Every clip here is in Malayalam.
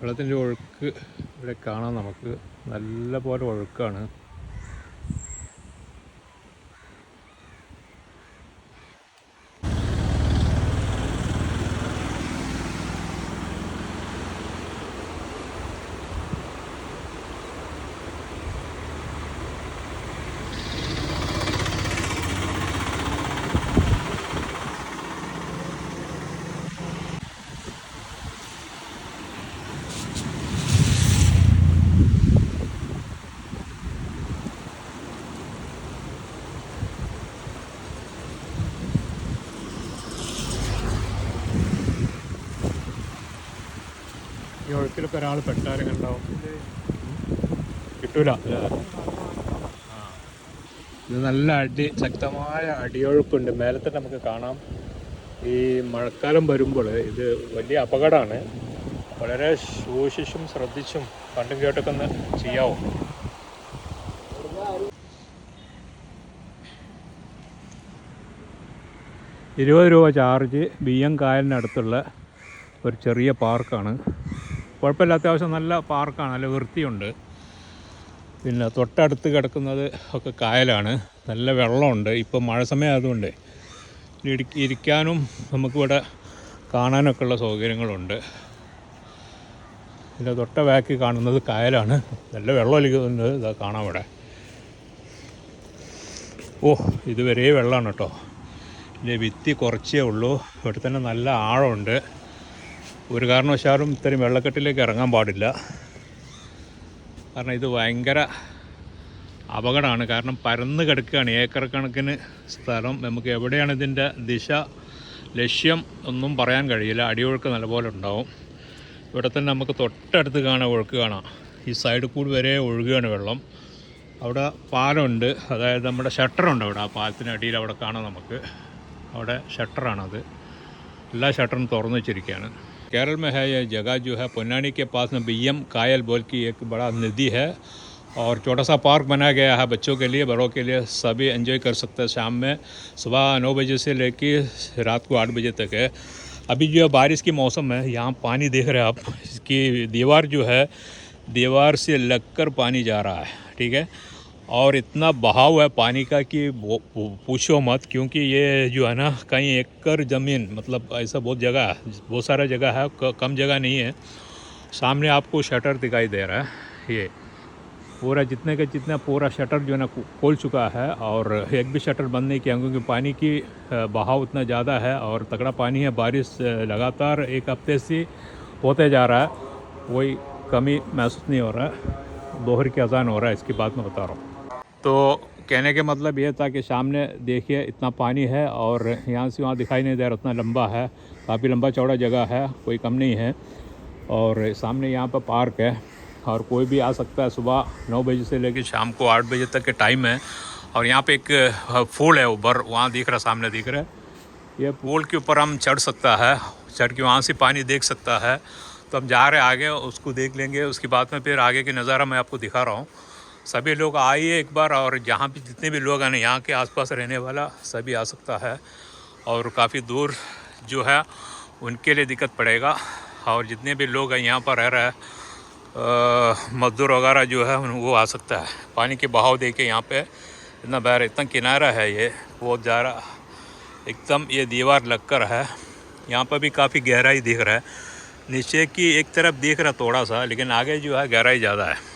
വെള്ളത്തിന്റെ ഒഴുക്ക് ഇവിടെ കാണാം നമുക്ക് നല്ല പോലെ ഒഴുക്കാണ്. ഒഴുക്കിലൊക്കെ ഒരാൾ പെട്ടാലും കണ്ടാവും കിട്ടൂല. ഇത് നല്ല അടി ശക്തമായ അടിയൊഴുക്കുണ്ട്. മേലെ തന്നെ നമുക്ക് കാണാം. ഈ മഴക്കാലം വരുമ്പോൾ ഇത് വലിയ അപകടമാണ്. വളരെ സൂക്ഷിച്ചും ശ്രദ്ധിച്ചും കണ്ടും കേട്ടൊക്കെ ഒന്ന് ചെയ്യാവോ. ഇരുപത് രൂപ ചാർജ് ബി എം കായലിനടുത്തുള്ള ഒരു ചെറിയ പാർക്കാണ്. കുഴപ്പമില്ല അത്യാവശ്യം നല്ല പാർക്കാണ് നല്ല വൃത്തിയുണ്ട്. പിന്നെ തൊട്ടടുത്ത് കിടക്കുന്നത് ഒക്കെ കായലാണ്. നല്ല വെള്ളമുണ്ട്. ഇപ്പം മഴ സമയം ആയതുകൊണ്ട് ഇരിക്കാനും നമുക്കിവിടെ കാണാനൊക്കെ ഉള്ള സൗകര്യങ്ങളുണ്ട്. പിന്നെ തൊട്ട ബാക്കി കാണുന്നത് കായലാണ്. നല്ല വെള്ളം ഒലിക്കുന്നുണ്ട്. ഇതാ കാണാം ഇവിടെ. ഓ ഇതുവരെ വെള്ളമാണ് കേട്ടോ. ഇതിന്റെ ഭിത്തി കുറച്ചേ ഉള്ളൂ. ഇവിടെ തന്നെ നല്ല ആഴമുണ്ട്. ഒരു കാരണവശാലും ഇത്തരം വെള്ളക്കെട്ടിലേക്ക് ഇറങ്ങാൻ പാടില്ല. കാരണം ഇത് ഭയങ്കര അപകടമാണ്. കാരണം പരന്ന് കിടക്കുകയാണ്. ഏക്കർ കണക്കിന് സ്ഥലം. നമുക്ക് എവിടെയാണ് ഇതിന്റെ ദിശ ലക്ഷ്യം ഒന്നും പറയാൻ കഴിയില്ല. അടിയൊഴുക്ക് നല്ലപോലെ ഉണ്ടാവും. ഇവിടെ തന്നെ നമുക്ക് തൊട്ടടുത്ത് കാണാൻ ഒഴുക്ക് കാണാം. ഈ സൈഡിൽ കൂടി വരെ ഒഴുകുകയാണ് വെള്ളം. അവിടെ പാലമുണ്ട്. അതായത് നമ്മുടെ ഷട്ടറുണ്ട് അവിടെ. ആ പാലത്തിനടിയിൽ അവിടെ കാണാം നമുക്ക്. അവിടെ ഷട്ടറാണത്. എല്ലാ ഷട്ടറും തുറന്നു വെച്ചിരിക്കുകയാണ്. केरल में है ये जगह जो है, पुनानी के पास में बीएम कायल बोल की एक बड़ा नदी है और छोटा सा पार्क बनाया गया है बच्चों के लिए, बड़ों के लिए। सभी एंजॉय कर सकते हैं शाम में, सुबह नौ बजे से लेके रात को आठ बजे तक है। अभी जो है, बारिश की मौसम है, यहाँ पानी देख रहे हैं आप, इसकी दीवार जो है, दीवार से लगकर पानी जा रहा है, ठीक है? और इतना बहाव है पानी का कि पूछो मत, क्योंकि ये जो है ना, कहीं एकड़ ज़मीन मतलब ऐसा बहुत जगह बहुत सारा जगह है कम जगह नहीं है। सामने आपको शटर दिखाई दे रहा है, ये। पूरा जितने का जितना पूरा शटर जो है ना खोल चुका है, और एक भी शटर बंद नहीं किया, क्योंकि पानी की बहाव उतना ज़्यादा है, और तगड़ा पानी है, बारिश लगातार एक हफ़्ते से होते जा रहा है। कोई कमी महसूस नहीं हो रहा है दोहर की अजान हो रहा है, इसकी बात मैं बता रहा हूँ। तो कहने के मतलब ये था कि सामने देखिए, इतना पानी है और यहाँ से वहाँ दिखाई नहीं दे रहा, उतना लंबा है। काफ़ी लंबा चौड़ा जगह है, कोई कम नहीं है। और सामने यहाँ पर पार्क है और कोई भी आ सकता है सुबह नौ बजे से लेकर शाम को आठ बजे तक के टाइम है। और यहाँ पे एक फूल है ऊपर, वहाँ दिख रहा, सामने दिख रहा है। ये पुल के ऊपर हम चढ़ सकता है, चढ़ के वहाँ से पानी देख सकता है। तो हम जा रहे आगे, उसको देख लेंगे, उसके बाद में फिर आगे की नज़ारा मैं आपको दिखा रहा हूँ। सभी लोग आइए एक बार और जहाँ भी जितने भी लोग हैं, यहाँ के आसपास रहने वाला सभी आ सकता है और काफ़ी दूर जो है, उनके लिए दिक्कत पड़ेगा। और जितने भी लोग हैं, यहाँ पर रह रहे हैं मजदूर वगैरह जो है वो आ सकता है। पानी के बहाव देख के यहाँ पे, इतना बहर, इतना किनारा है ये बहुत ज़्यादा एकदम ये दीवार लगकर है। यहाँ पर भी काफ़ी गहराई दिख रहा है। नीचे की एक तरफ़ दिख रहा थोड़ा सा, लेकिन आगे जो है, गहराई ज़्यादा है।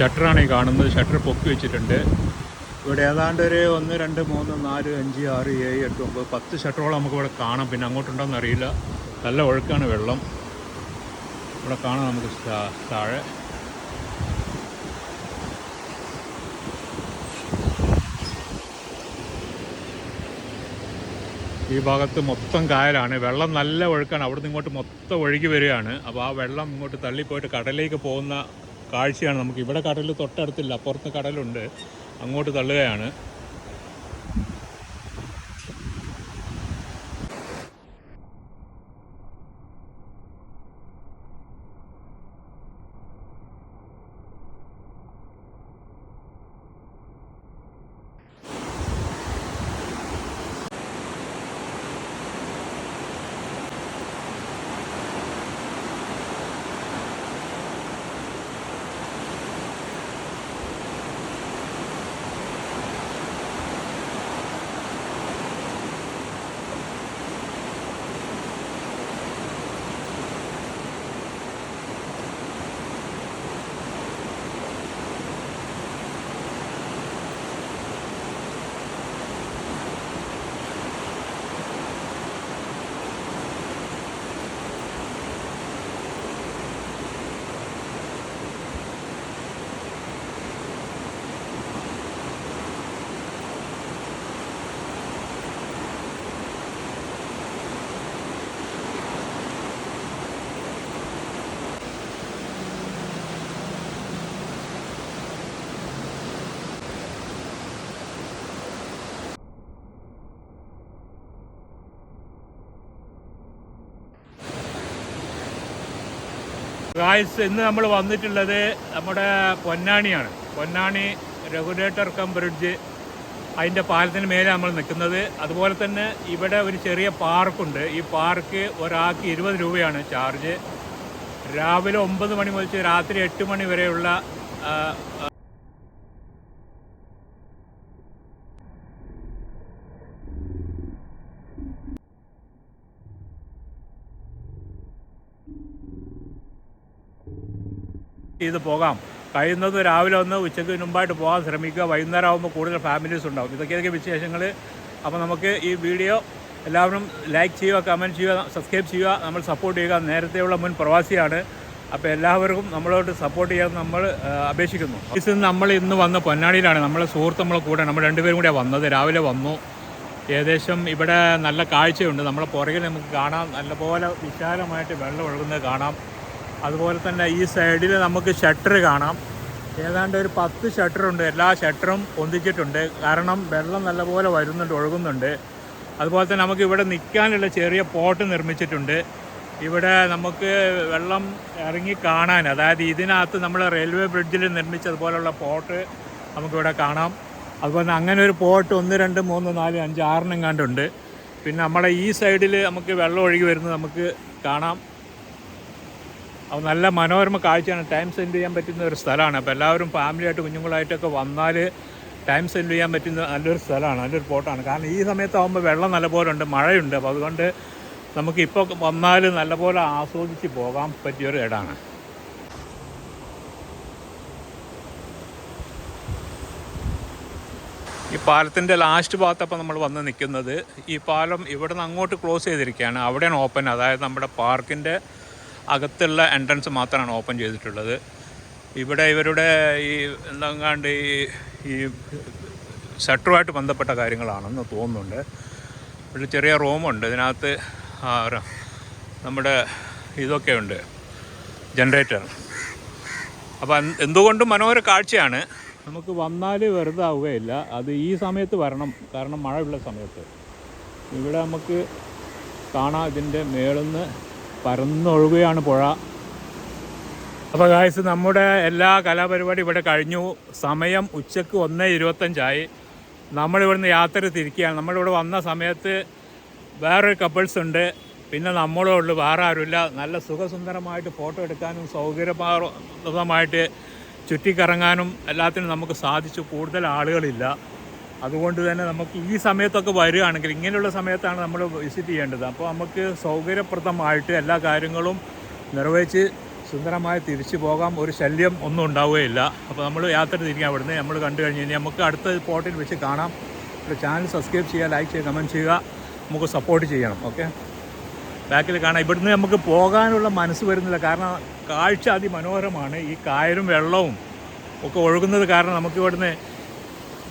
ഷട്ടറാണ് ഈ കാണുന്നത്. ഷട്ടർ പൊക്കി വെച്ചിട്ടുണ്ട്. ഇവിടെ ഏതാണ്ട് ഒരു ഒന്ന് രണ്ട് മൂന്ന് നാല് അഞ്ച് ആറ് ഏഴ് എട്ട് ഒമ്പത് പത്ത് ഷട്ടറുകൾ നമുക്ക് ഇവിടെ കാണാം. പിന്നെ അങ്ങോട്ടുണ്ടോയെന്ന് അറിയില്ല. നല്ല ഒഴുക്കാണ് വെള്ളം. ഇവിടെ കാണാം നമുക്ക് താഴെ. ഈ ഭാഗത്ത് മൊത്തം കായലാണ്. വെള്ളം നല്ല ഒഴുക്കാണ്. അവിടുന്ന് ഇങ്ങോട്ട് മൊത്തം ഒഴുകി വരികയാണ്. അപ്പോൾ ആ വെള്ളം ഇങ്ങോട്ട് തള്ളിപ്പോയിട്ട് കടലിലേക്ക് പോകുന്ന കാഴ്ചയാണ്. നമുക്ക് ഇവിടെ കടൽ തൊട്ടടുത്തില്ല അപ്പുറത്ത് കടലുണ്ട്. അങ്ങോട്ട് തള്ളുകയാണ്. ഗായ്സ് ഇന്ന് നമ്മൾ വന്നിട്ടുള്ളത് നമ്മുടെ പൊന്നാണിയാണ്. പൊന്നാണി റെഗുലേറ്റർ കം ബ്രിഡ്ജ് അതിന്റെ പാലത്തിന് മേലെ നമ്മൾ നിൽക്കുന്നത്. അതുപോലെ തന്നെ ഇവിടെ ഒരു ചെറിയ പാർക്കുണ്ട് ഈ പാർക്ക് ഒരാൾക്ക് ഇരുപത് രൂപയാണ് ചാർജ് രാവിലെ ഒമ്പത് മണി മുതൽ രാത്രി എട്ട് മണി വരെയുള്ള ചെയ്ത് പോകാം. കഴിയുന്നത് രാവിലെ ഒന്ന് ഉച്ചയ്ക്ക് മുമ്പായിട്ട് പോകാൻ ശ്രമിക്കുക. വൈകുന്നേരം ആകുമ്പോൾ കൂടുതൽ ഫാമിലീസ് ഉണ്ടാവും. ഇതൊക്കെയൊക്കെ വിശേഷങ്ങൾ അപ്പോൾ നമുക്ക് ഈ വീഡിയോ എല്ലാവരും ലൈക്ക് ചെയ്യുക കമന്റ് ചെയ്യുക സബ്സ്ക്രൈബ് ചെയ്യുക. നമ്മൾ സപ്പോർട്ട് ചെയ്യുക. നേരത്തെയുള്ള മുൻ പ്രവാസിയാണ്. അപ്പോൾ എല്ലാവർക്കും നമ്മളോട് സപ്പോർട്ട് ചെയ്യാൻ നമ്മൾ അപേക്ഷിക്കുന്നു. ഇത് നമ്മൾ ഇന്ന് വന്ന പൊന്നാടിയിലാണ് നമ്മളെ സുഹൃത്ത് നമ്മളെ കൂടെ. നമ്മൾ രണ്ടുപേരും കൂടെ വന്നത്. രാവിലെ വന്നു. ഏകദേശം ഇവിടെ നല്ല കാഴ്ചയുണ്ട്. നമ്മളെ പുറകിൽ നമുക്ക് കാണാം. നല്ലപോലെ വിശാലമായിട്ട് വെള്ളം ഒഴുകുന്നത് കാണാം. അതുപോലെ തന്നെ ഈ സൈഡിൽ നമുക്ക് ഷട്ടർ കാണാം. ഏതാണ്ട് ഒരു പത്ത് ഷട്ടറുണ്ട് എല്ലാ ഷട്ടറും പൊന്തിച്ചിട്ടുണ്ട്. കാരണം വെള്ളം നല്ലപോലെ വരുന്നുണ്ട് ഒഴുകുന്നുണ്ട്. അതുപോലെ തന്നെ നമുക്ക് ഇവിടെ നിൽക്കാനുള്ള ചെറിയ പോട്ട് നിർമ്മിച്ചിട്ടുണ്ട്. ഇവിടെ നമുക്ക് വെള്ളം ഇറങ്ങി കാണാൻ അതായത് ഇതിനകത്ത് നമ്മൾ റെയിൽവേ ബ്രിഡ്ജിൽ നിർമ്മിച്ചതുപോലുള്ള പോട്ട് നമുക്കിവിടെ കാണാം. അതുപോലെ തന്നെ അങ്ങനെ ഒരു പോട്ട് ഒന്ന് രണ്ട് മൂന്ന് നാല് അഞ്ച് ആറിനും കണ്ടുണ്ട് പിന്നെ നമ്മുടെ ഈ സൈഡിൽ നമുക്ക് വെള്ളം ഒഴുകി വരുന്നത് നമുക്ക് കാണാം. അത് നല്ല മനോരമ കാഴ്ചയാണ്. ടൈം സ്പെൻഡ് ചെയ്യാൻ പറ്റുന്ന ഒരു സ്ഥലമാണ്. അപ്പോൾ എല്ലാവരും ഫാമിലിയായിട്ട് കുഞ്ഞുങ്ങളായിട്ടൊക്കെ വന്നാൽ ടൈം സ്പെൻഡ് ചെയ്യാൻ പറ്റുന്ന നല്ലൊരു സ്ഥലമാണ് നല്ലൊരു പോട്ടാണ് കാരണം ഈ സമയത്താകുമ്പോൾ വെള്ളം നല്ലപോലെ ഉണ്ട് മഴയുണ്ട്. അപ്പോൾ അതുകൊണ്ട് നമുക്ക് ഇപ്പോൾ വന്നാൽ നല്ലപോലെ ആസ്വദിച്ച് പോകാൻ പറ്റിയൊരു ഇടമാണ്. ഈ പാലത്തിന്റെ ലാസ്റ്റ് ഭാഗത്തപ്പം നമ്മൾ വന്ന് നിൽക്കുന്നത്. ഈ പാലം ഇവിടെ നിന്ന് അങ്ങോട്ട് ക്ലോസ് ചെയ്തിരിക്കുകയാണ്. അവിടെയാണ് ഓപ്പൺ അതായത് നമ്മുടെ പാർക്കിന്റെ അകത്തുള്ള എൻട്രൻസ് മാത്രമാണ് ഓപ്പൺ ചെയ്തിട്ടുള്ളത്. ഇവിടെ ഇവരുടെ ഈ എന്താണ്ട് ഈ ഈ ഷട്ടറുമായിട്ട് ബന്ധപ്പെട്ട കാര്യങ്ങളാണെന്ന് തോന്നുന്നുണ്ട്. ഒരു ചെറിയ റൂമുണ്ട് ഇതിനകത്ത് നമ്മുടെ ഇതൊക്കെ ഉണ്ട് ജനറേറ്റർ അപ്പോൾ എന്ത് എന്തുകൊണ്ടും മനോഹര കാഴ്ചയാണ്. നമുക്ക് വന്നാൽ വെറുതെ ആവുകയില്ല അത് ഈ സമയത്ത് വരണം. കാരണം മഴയുള്ള സമയത്ത്. ഇവിടെ നമുക്ക് കാണാം ഇതിന്റെ മേളിന്ന്. പരന്നൊഴുകുകയാണ് പുഴ. അപ്പോൾ ഗായ്സ് നമ്മുടെ എല്ലാ കലാപരിപാടി ഇവിടെ കഴിഞ്ഞു. സമയം ഉച്ചയ്ക്ക് ഒന്ന് ഇരുപത്തഞ്ചായി. നമ്മളിവിടുന്ന് യാത്ര തിരിക്കുകയാണ്. നമ്മളിവിടെ വന്ന സമയത്ത് വേറൊരു കപ്പിൾസ് ഉണ്ട്. പിന്നെ നമ്മളും ഉള്ളു വേറെ ആരുമില്ല. നല്ല സുഖസുന്ദരമായിട്ട് ഫോട്ടോ എടുക്കാനും സൗകര്യപ്രദമായിട്ട് ചുറ്റിക്കറങ്ങാനും എല്ലാത്തിനും നമുക്ക് സാധിച്ചു. കൂടുതൽ ആളുകളില്ല. അതുകൊണ്ട് തന്നെ നമുക്ക് ഈ സമയത്തൊക്കെ വരികയാണെങ്കിൽ ഇങ്ങനെയുള്ള സമയത്താണ് നമ്മൾ വിസിറ്റ് ചെയ്യേണ്ടത്. അപ്പോൾ നമുക്ക് സൗകര്യപ്രദമായിട്ട് എല്ലാ കാര്യങ്ങളും നിർവഹിച്ച് സുന്ദരമായി തിരിച്ചു പോകാം. ഒരു ശല്യം ഒന്നും ഉണ്ടാവുകയില്ല. അപ്പോൾ നമ്മൾ യാത്ര തിരിക്കാം അവിടുന്ന് നമ്മൾ കണ്ടു കഴിഞ്ഞ് കഴിഞ്ഞാൽ നമുക്ക് അടുത്ത സ്പോട്ടിൽ വെച്ച് കാണാം. ചാനൽ സബ്സ്ക്രൈബ് ചെയ്യുക ലൈക്ക് ചെയ്യുക കമന്റ് ചെയ്യുക. നമുക്ക് സപ്പോർട്ട് ചെയ്യണം. ഓക്കെ ബാക്കിൽ കാണാം. ഇവിടുന്ന് നമുക്ക് പോകാനുള്ള മനസ്സ് വരുന്നില്ല. കാരണം കാഴ്ച അതിമനോഹരമാണ്. ഈ കായലും വെള്ളവും ഒക്കെ ഒഴുകുന്നത് കാരണം നമുക്ക് ഇവിടുന്ന്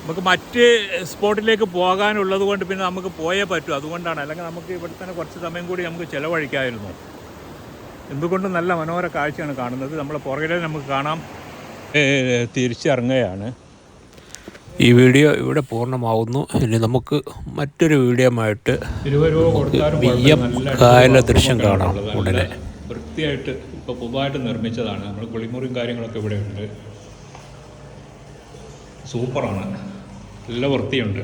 നമുക്ക് മറ്റ് സ്പോട്ടിലേക്ക് പോകാനുള്ളത് കൊണ്ട് പിന്നെ നമുക്ക് പോയേ പറ്റൂ. അതുകൊണ്ടാണ്. അല്ലെങ്കിൽ നമുക്ക് ഇവിടെ തന്നെ കുറച്ച് സമയം കൂടി നമുക്ക് ചിലവഴിക്കാമായിരുന്നു എന്തുകൊണ്ടും നല്ല മനോഹര കാഴ്ചയാണ് കാണുന്നത്. നമ്മളെ പുറകിലെ നമുക്ക് കാണാം. തിരിച്ചിറങ്ങുകയാണ്. ഈ വീഡിയോ ഇവിടെ പൂർണമാവുന്നു. ഇനി നമുക്ക് മറ്റൊരു വീഡിയോ ആയിട്ട് ഇരുപത് രൂപ കൊടുത്താലും വി എം കുഴപ്പമില്ല. നല്ല കായല ദൃശ്യം കാണാം ഉടനെ. വൃത്തിയായിട്ട് ഇപ്പോൾ പുതുതായിട്ട് നിർമ്മിച്ചതാണ്. നമ്മൾ കുളിമുറിയും കാര്യങ്ങളൊക്കെ ഇവിടെ ഉണ്ട്. സൂപ്പറാണ്. നല്ല വൃത്തിയുണ്ട്